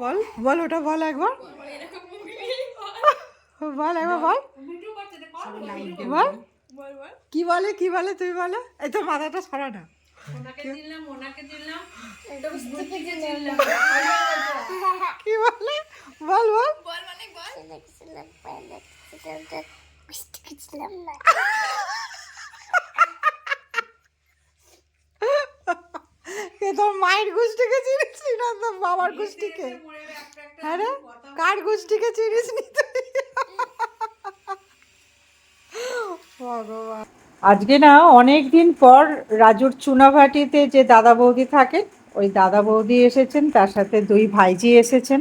বল বল ওটা বল একবার। বল একবার বল। বল। কি বলে কি বলে তুই বলে। এই তো মাথাটা সরা না। কি বলে? বল বল। এ তোর মায়ের গোষ্ঠীকে চিনিস না তোর বাবার গোষ্ঠীকে? হ্যাঁ রে কার গোষ্ঠীকে চিনিস নি ভগবান। আজকে না অনেক দিন পর রাজুর চুনাভাটিতে যে দাদা বৌদি থাকেন ওই দাদা বৌদি এসেছেন তার সাথে দুই ভাইজি এসেছেন।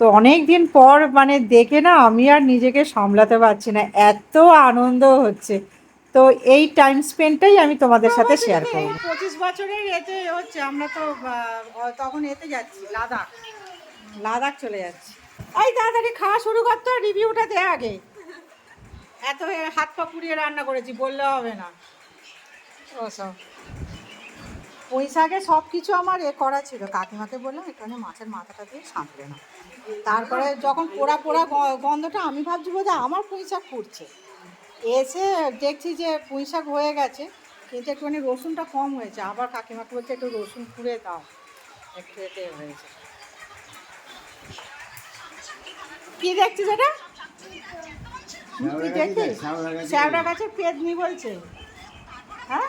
তো অনেক দিন পর মানে দেখে না আমি আর নিজেকে সামলাতে পারছি না এত আনন্দ হচ্ছে। তো এই টাইম স্পেন্ডটাই আমি তোমাদের সাথে শেয়ার করব। পঁচিশ বছরের এতে হচ্ছে আমরা তো তখন এতে যাচ্ছি লাদাখ। লাদাখ চলে যাচ্ছি। এই তাড়াতাড়ি খাওয়া শুরু করতো রিভিউটা দে আগে। এত হাত পা পুড়িয়ে রান্না করেছি বললে হবে না। ওসব ওই শাকে সব কিছু আমার এ করা ছিল। কাকিমাকে বললাম এখানে মাছের মাথাটা দিয়ে সাঁতরে না তারপরে যখন পোড়া পোড়া গন্ধটা আমি ভাবছি বোধ আমার পুঁই শাক ফুটছে এসে দেখছি যে পুঁই শাক হয়ে গেছে কিন্তু একটুখানি রসুনটা কম হয়েছে। আবার কাকিমাকে বলছে একটু রসুন পুড়ে দাও। একটু এতে হয়েছে। কি দেখছিস এটা কি দেখছিস? শ্যাওড়া গাছের পেদনি বলছে। হ্যাঁ?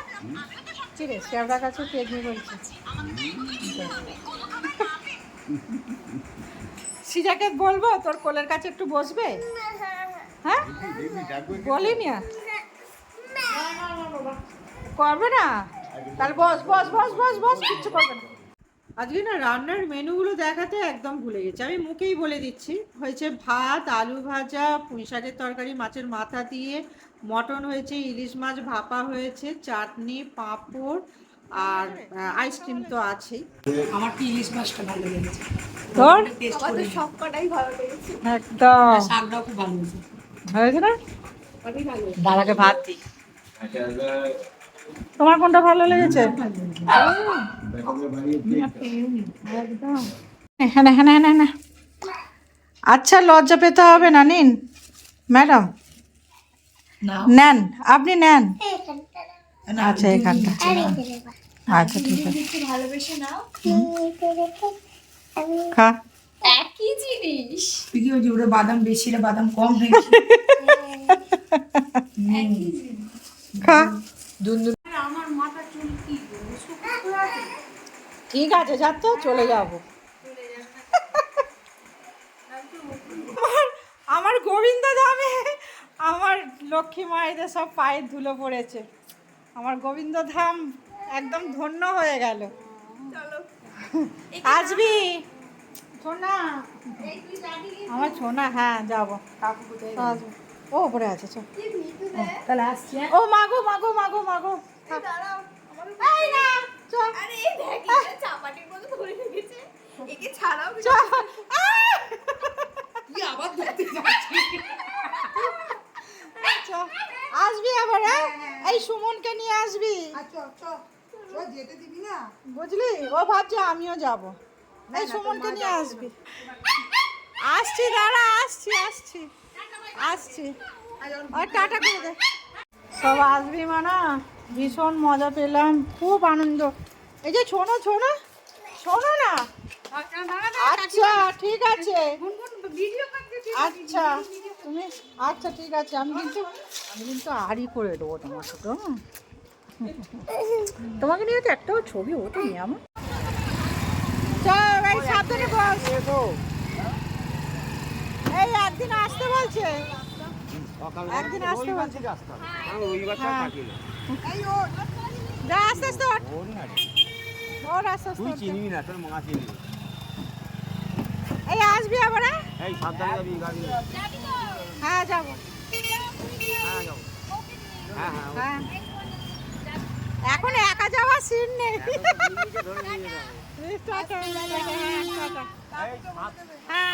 ঠিক আছে শ্যাওড়া গাছের পেদনি বলছে। সিজাকে বলব তোর কোলের কাছে একটু বসবে? হ্যাঁ? বলিনি করবে না? তাহলে বস বস বস বস বস কিচ্ছু করবে না। আজকে না রান্নার মেনুগুলো দেখাতে একদম ভুলে গেছি। আমি মুখেই বলে দিচ্ছি হয়েছে ভাত আলু ভাজা পুঁই শাকের তরকারি মাছের মাথা দিয়ে মটন হয়েছে ইলিশ মাছ ভাপা হয়েছে চাটনি পাঁপড় আর আইসক্রিম তো আছেই। আমার কি ইলিশ মাছটা ভালো লেগেছে? তোর? টেস্ট করে একদম। শাকটাও খুব ভালো হয়েছে। হয়েছে না। দাদাকে ভাত দিই তোমার কোনটা ভালো লেগেছে? হ্যাঁ হ্যাঁ হ্যাঁ আচ্ছা লজ্জা পেতে হবে না নিন। ম্যাডাম। নেন আপনি নেন। আচ্ছা এখানটা। আচ্ছা ঠিক আছে। খা। একই জিনিস। তুই কি ওই যে ওরা বাদাম বেশি রে বাদাম কম হয়েছে খা। দুন্দুল ঠিক আছে যা তো চলে যাব। আমার গোবিন্দ ধামে আমার লক্ষ্মী মায়েদের সব পায়ের ধুলো পড়েছে। আমার গোবিন্দ ধাম একদম ধন্য হয়ে গেল। আসবি আমার সোনা হ্যাঁ যাব। আসব। ও উপরে আছে চল। তাহলে আসছি হ্যাঁ? ও মাগো মাগো মাগো মাগো। চ। আসবি আবার হ্যাঁ? এই সুমনকে নিয়ে আসবি। বুঝলি? ও ভাবছে আমিও যাব। এই সুমনকে নিয়ে আসবি। আসছি দাঁড়া আসছি আসছি। আসছি। আর টাটা করে দে। সব আসবি মানা? ভীষণ মজা পেলাম খুব আনন্দ। এই যে শোনো শোনো শোনো না? আচ্ছা ঠিক আছে। আচ্ছা তুমি আচ্ছা ঠিক আছে আমি কিন্তু আমি কিন্তু আড়ি করে দেবো তোমার সাথে তোমাকে নিয়ে তো একটাও ছবি ওঠেনি আমার। চল। এই, সাবধানে বস। এই, একদিন আসতে বলছে। একদিন আসতে বলছে। হ্যাঁ। যা, আস্তে আস্তে, ওর। আস্তে তুই চিনবি এই, আসবি আবার হ্যাঁ? এই সাবধানে যাবি গাড়ি হ্যাঁ যাব। হ্যাঁ হ্যাঁ হ্যাঁ হ্যাঁ এখন একা যাওয়ার সিন নেই টাটা, টাটা, হ্যাঁ, টাটা। হ্যাঁ